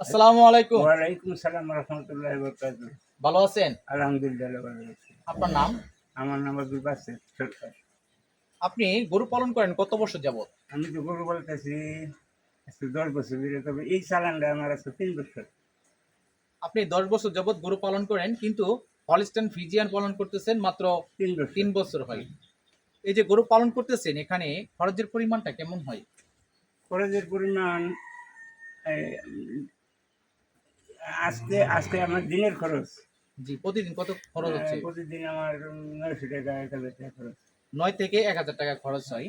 আসসালামু আলাইকুম। ওয়ালাইকুম সালাম রহমতুল্লাহ বরকাত ভালো আছেন? আলহামদুলিল্লাহ ভালো আছি। আপনার নাম? আমার নাম আব্দুল বাসের সরকার। আপনি গরু পালন করেন কত বছর যাবত আমি তো গরু বলতেছি আজকে দশ বছর ধরে তবে এই চালানটা আমার আছে তিন বছর। আপনি দশ বছর যাবত গরু পালন করেন কিন্তু হলিস্টান ফিজিয়ান পালন করতেছেন মাত্র তিন বছর। তিন বছর হয়। এই যে গরু পালন করতেছেন এখানে খরচের পরিমাণটা কেমন হয়? খরচের পরিমাণ আজকে আজকে আমার দিনের খরচ। জি প্রতিদিন কত খরচ হচ্ছে? প্রতিদিন আমার নয়শো টাকা এক হাজার টাকা খরচ। নয় থেকে এক হাজার টাকা খরচ হয়।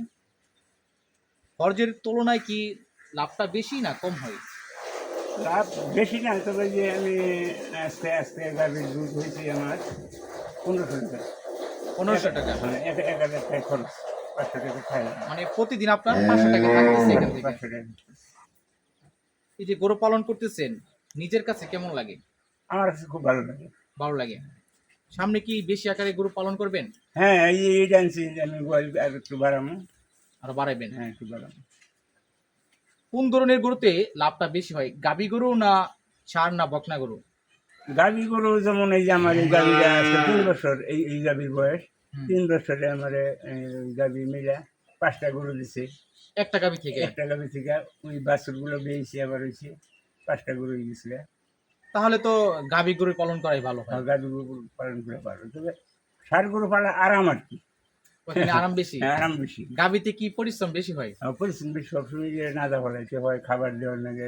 খরচের তুলনায় কি লাভটা বেশি না কম হয়? লাভ বেশি না তবে যে আমি আস্তে আস্তে গাভীর দুধ হয়েছি আমার পনেরোশো টাকা। পনেরোশো টাকা? মানে এক এক হাজার টাকা খরচ পাঁচশো টাকা খাই মানে প্রতিদিন আপনার পাঁচশো টাকা থাকতেছে এখান থেকে? পাঁচশো টাকা। এই যে গরু পালন করতেছেন নিজের কাছে কেমন লাগে? আমার কাছে খুব ভালো লাগে। ভালো লাগে। সামনে কি বেশি আকারে গরু পালন করবেন? হ্যাঁ এই এই জানছি আমি আর একটু বাড়াবো। আর বাড়াইবেন? হ্যাঁ একটু বাড়াবো। কোন ধরনের গরুতে লাভটা বেশি হয়? গাবি গরু না সার না বকনা গরু? গাভী গরু যেমন এই যে আমার এই গাভীটা আছে তিন বছর এই এই গাভীর বয়স। তিন বছরে আমার গাবি মিলা পাঁচটা গরু দিছে। একটা গাবি থেকে? একটা গাভী থেকে ওই বাছুরগুলো বেয়েছে আবার হয়েছে পাঁচটা গরু গেছিল তাহলে তো গাবি গরু পালন করাই ভালো হয়। গাভী গরু পালন করে পারো তবে ষাট গরু পালা আরাম আর কি। আরাম বেশি? হ্যাঁ, আরাম বেশি। গাবিতে কি পরিশ্রম বেশি হয়? পরিশ্রম বেশি। সবসময় যে নাদা ফলাইতে হয় খাবার দেওয়ার লাগে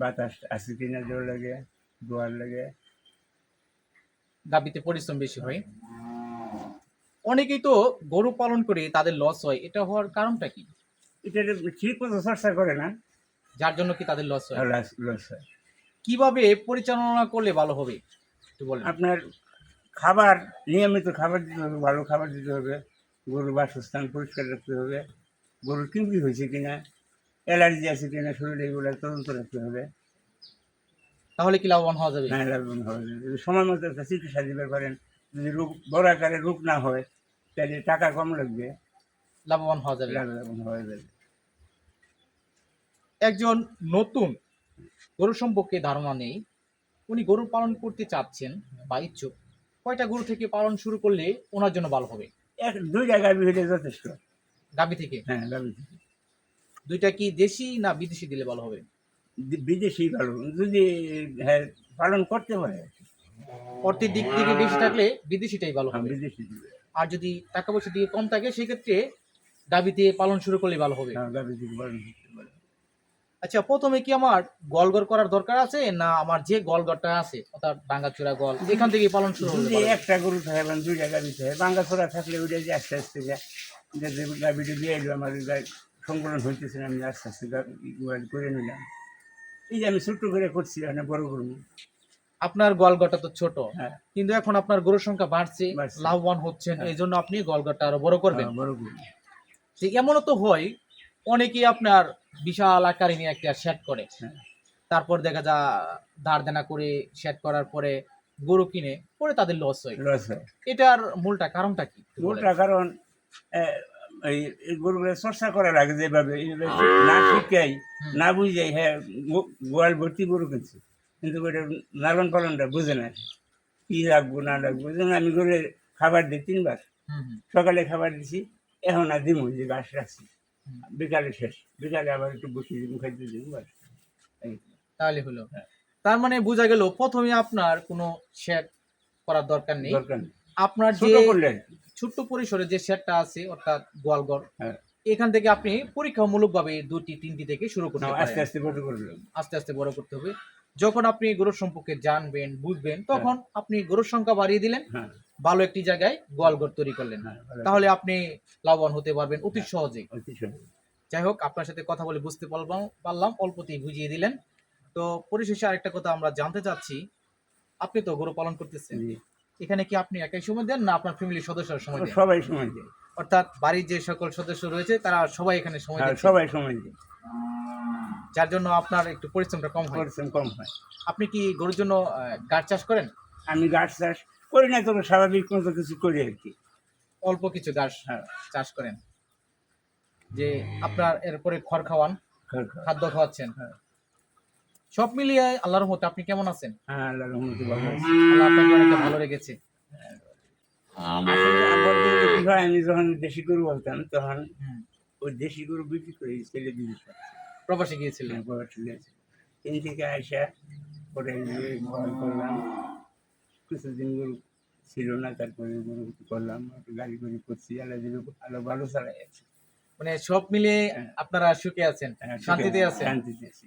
বাতাস আসে কিনা দেওয়ার লাগে দোয়ার লাগে। গাবিতে পরিশ্রম বেশি হয়? অনেকেই তো গরু পালন করে তাদের লস হয়। এটা হওয়ার কারণটা কি? এটা ঠিক মতো চর্চা করে না। যার জন্য কি তাদের লস হয়? লস হয়। কীভাবে পরিচালনা করলে ভালো হবে? একটু বলেন। আপনার খাবার নিয়মিত খাবার দিতে হবে ভালো খাবার দিতে হবে গরুর বাসস্থান পরিষ্কার রাখতে হবে গরুর কিমড়ি হয়েছে কিনা অ্যালার্জি আছে কিনা শরীরে এগুলো তদন্ত রাখতে হবে। তাহলে কি লাভবান হওয়া যাবে? হ্যাঁ লাভবান হবে যদি সময় মতো একটা চিকিৎসা দিতে পারেন যদি রোগ বড় আকারে রোগ না হয় তাহলে টাকা কম লাগবে। লাভবান হওয়া যাবে। লাভবান হয়ে যাবে। একজন নতুন গরু সম্পর্কে ধারণা নেই। উনি গরু পালন করতে চাচ্ছেন বা ইচ্ছুক। কয়টা গরু থেকে পালন শুরু করলে ওনার জন্য ভালো হবে? এক দুই জায়গায় হলে যথেষ্ট। গাবি থেকে? হ্যাঁ গাভী থেকে। দুইটা কি দেশি না বিদেশি দিলে ভালো হবে? বিদেশি ভালো যদি হ্যাঁ পালন করতে পারে অর্থের দিক থেকে বেশি থাকলে বিদেশিটাই ভালো হ্যাঁ, হবে। বিদেশি আর যদি টাকা পয়সা দিয়ে কম থাকে সেক্ষেত্রে গাবিতে পালন শুরু করলে ভালো হবে। হ্যাঁ গাভী থেকে পালন আচ্ছা প্রথমে কি আমার গলগর করার দরকার আছে না আমার যে গলগরটা আছে? অর্থাৎ ডাঙ্গাচূড়া গল এখান থেকে পালন শুরু হবে? একটা গরু থাকে মানে দুই জায়গা দিতে হয় ছড়া থাকলে ওইটা যে আস্তে আস্তে যায় গাভিটা দিয়ে এলো আমার সংকলন হইতেছে আমি আস্তে আস্তে করে নিলাম। এই যে আমি ছোট্ট করে করছি মানে বড় গরু। আপনার গলগটা তো ছোট হ্যাঁ। কিন্তু এখন আপনার গরুর সংখ্যা বাড়ছে। লাভবান হচ্ছেন হ্যাঁ। এই জন্য আপনি গলগটটা আরও বড় করবেন। হ্যাঁ, বড় করব যে এমনও তো হয় অনেকেই আপনার বিশাল আকারে নিয়ে একটা সেট করে। হ্যাঁ। তারপর দেখা যা ধার দেনা করে সেট করার পরে গরু কিনে পরে তাদের লস হয় লস হয় এটার মূলটা কারণটা কি? মূলটা কারণ এই গরুগুলো চর্চা করা লাগে যেভাবে না শিখাই না বুঝাই হ্যাঁ গোয়াল ভর্তি গরু কিনছে। কিন্তু ওটা লালন পালনটা বুঝে না। কি রাখব না রাখব? যেমন আমি গরু খাবার দিই তিনবার। সকালে খাবার দিছি এখন আর দিমু যে ঘাস রাখছি। বিকালে শেষ। বিকালে আবার একটু বসে দিন খাইতে দিন বাস। তাহলে হলো। হ্যাঁ। তার মানে বোঝা গেল প্রথমে আপনার কোনো শেয়ার করার দরকার নেই। দরকার নেই। আপনার যে। ছোট্ট পরিসরে যে শেয়ারটা আছে অর্থাৎ গোয়ালঘর হ্যাঁ। এখান থেকে আপনি পরীক্ষামূলক ভাবে দুটি তিনটি থেকে শুরু করতে আস্তে আস্তে বড় করলে আস্তে আস্তে বড় করতে হবে। যখন আপনি গরুর সম্পর্কে জানবেন বুঝবেন তখন আপনি গরুর সংখ্যা বাড়িয়ে দিলেন হ্যাঁ। ভালো একটি জায়গায় গোয়ালঘর তৈরি করলেন। হ্যাঁ তাহলে আপনি লাভবান হতে পারবেন অতি সহজেই। যাই হোক আপনার সাথে কথা বলে বুঝতে পারলাম পারলাম অল্পতেই বুঝিয়ে দিলেন। তো পরিশেষে আরেকটা কথা আমরা জানতে চাচ্ছি আপনি তো গরু পালন করতেছেন। এখানে কি আপনি একাই সময় দেন না আপনার ফ্যামিলির সদস্যরা সময় দেন? সবাই সময় দেয়। অর্থাৎ বাড়ির যে সকল সদস্য রয়েছে তারা সবাই এখানে সময় হ্যাঁ, সবাই সময় দেয়। যার জন্য আপনার একটু পরিশ্রমটা কম হয়। পরিশ্রম কম হয়। আপনি কি গরুর জন্য গাছ চাষ করেন? আমি গাছ চাষ করি না তবে স্বাভাবিক মতো কিছু করি আর কি। অল্প কিছু ঘাস হ্যাঁ চাষ করেন। যে আপনার এরপরে খড় খাওয়ান খাদ্য খাওয়াচ্ছেন হ্যাঁ। সব মিলিয়ে আল্লাহর মতে আপনি কেমন আছেন? হ্যাঁ আল্লাহ রহমতে ভালো আল্লাহ আপনাকে অনেকটা ভালো রেখেছে। আমি যখন দেশি গরু বলতাম তখন। ওই দেশি গরু বিক্রি করে ছেলে বিক্রি প্রবাসে গিয়েছিলেন। তিন থেকে আসা পরে করলাম কিছুদিন গরু ছিল না তারপরে গরু করলাম গাড়ি করে করছি আলো আলো ভালো চালাই আছে মানে সব মিলিয়ে হ্যাঁ। আপনারা সুখে আছেন হ্যাঁ, শান্তিতে আছেন। শান্তিতে আছি।